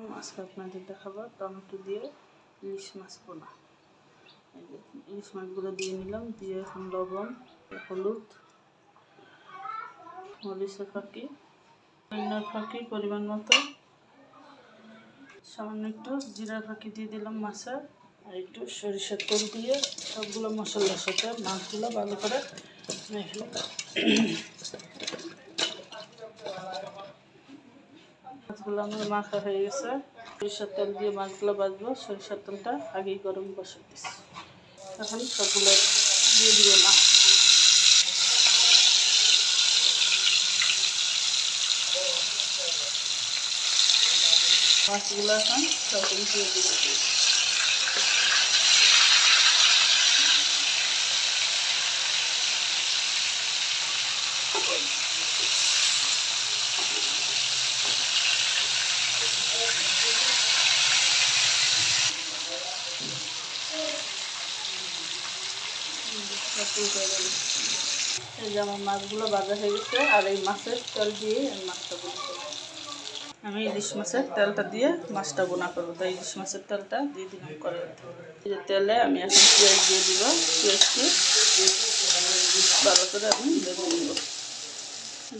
আলাইকুম আজকে আপনাদের দেখাবো, টমেটো দিয়ে ইলিশ মাছ পোনা। ইলিশ মাছগুলো দিয়ে নিলাম, দিয়ে এখন লবণ, হলুদ, মরিচের ফাঁকি রান্নার ফাঁকি পরিমাণ মতো, সামান্য একটু জিরার ফাঁকি দিয়ে দিলাম মাছে, আর একটু সরিষার তেল দিয়ে সবগুলো মশলার সাথে মাছগুলো ভালো করে মেখে আমার মাখা হয়ে গেছে। সরিষার তেল দিয়ে মাছগুলো বাজবো সরিষার তেলটা আগেই গরম বসে দিচ্ছি। এখন সবগুলো দিয়ে দিব মাছ মাছগুলো এখন সবগুলো দিয়ে দিব এই যে আমার মাছগুলো ভাজা হয়ে গেছে, আর এই মাছের তেল দিয়ে আমি মাছটা বোনা করব। আমি ইলিশ মাছের তেলটা দিয়ে মাছটা বোনা করব। তাই ইলিশ মাছের তেলটা দিয়ে দিলাম করে যে তেলে আমি এখন পেঁয়াজ দিয়ে দিব। পেঁয়াজটি ভালো করে আমি ভেজে নিব।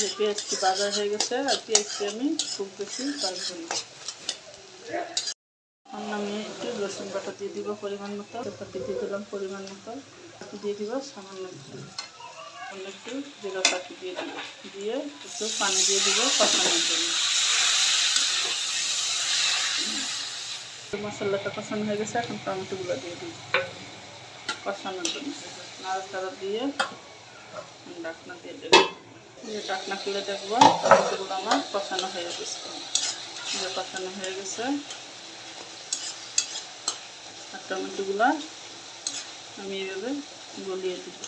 যে পেঁয়াজটি ভাজা হয়ে গেছে, আর পেঁয়াজটি আমি খুব বেশি ভাজবো না। রসুন বাটা দিয়ে দিব পরিমাণ মতো। তেপাতি দিয়ে দিলাম পরিমাণ মতো। দিয়ে দিব সামান্য একটু জিরা পাখি দিয়ে দিব। দিয়ে একটু পানি দিয়ে দিব কষানোর জন্য। মশলাটা কষানো হয়ে গেছে, এখন টমেটোগুলো দিয়ে দিব কষানোর জন্য। নাড়াচাড়া দিয়ে ডাকনা দিয়ে দেবো। দিয়ে ডাকনা খুলে দেখব টমেটোগুলো আমার কষানো হয়ে গেছে। কষানো হয়ে গেছে। টমেটোগুলো আমি এভাবে গলিয়ে দিব।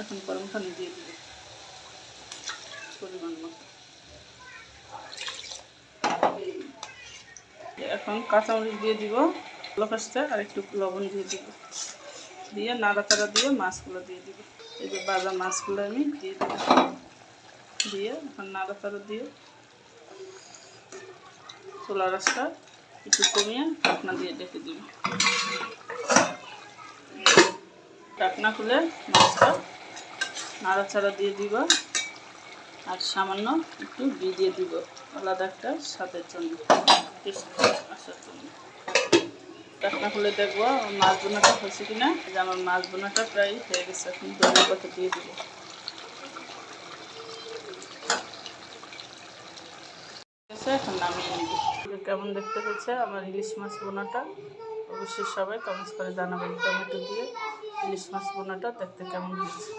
এখন গরম পানি দিয়ে দিব, পরিমাণ মতো। এখন কাঁচামরিচ দিয়ে দিব লকাশতে আর একটু লবণ দিয়ে দিব। দিয়ে নাড়াচাড়া দিয়ে মাছগুলো দিয়ে দিব। এই যে বাজা মাছগুলো আমি দিয়ে দিব দিয়ে এখন নাড়াচাড়া দিয়ে চোলা রাসটা একটু কমিয়ে ঢাকনা দিয়ে ডেকে দিব ঢাকনা খুলে মাছটা নাড়াচাড়া দিয়ে দিব আর সামান্য একটু ঘি দিয়ে দিব আলাদা একটা স্বাদের জন্য আসার জন্য। ঢাকনা খুলে দেখব মাছ বোনাটা হয়েছে কিনা। যে আমার মাছ বোনাটা প্রায় হয়ে গেছে, এখন দই কথা দিয়ে দিব। এখন নামিয়ে নিব। কেমন দেখতে হয়েছে? আমার ইলিশ মাছ বোনাটা অবশ্যই সবাই কমেন্টস করে জানাবেন টমেটো দিয়ে ইলিশ মাছ বোনাটা দেখতে কেমন হয়েছে?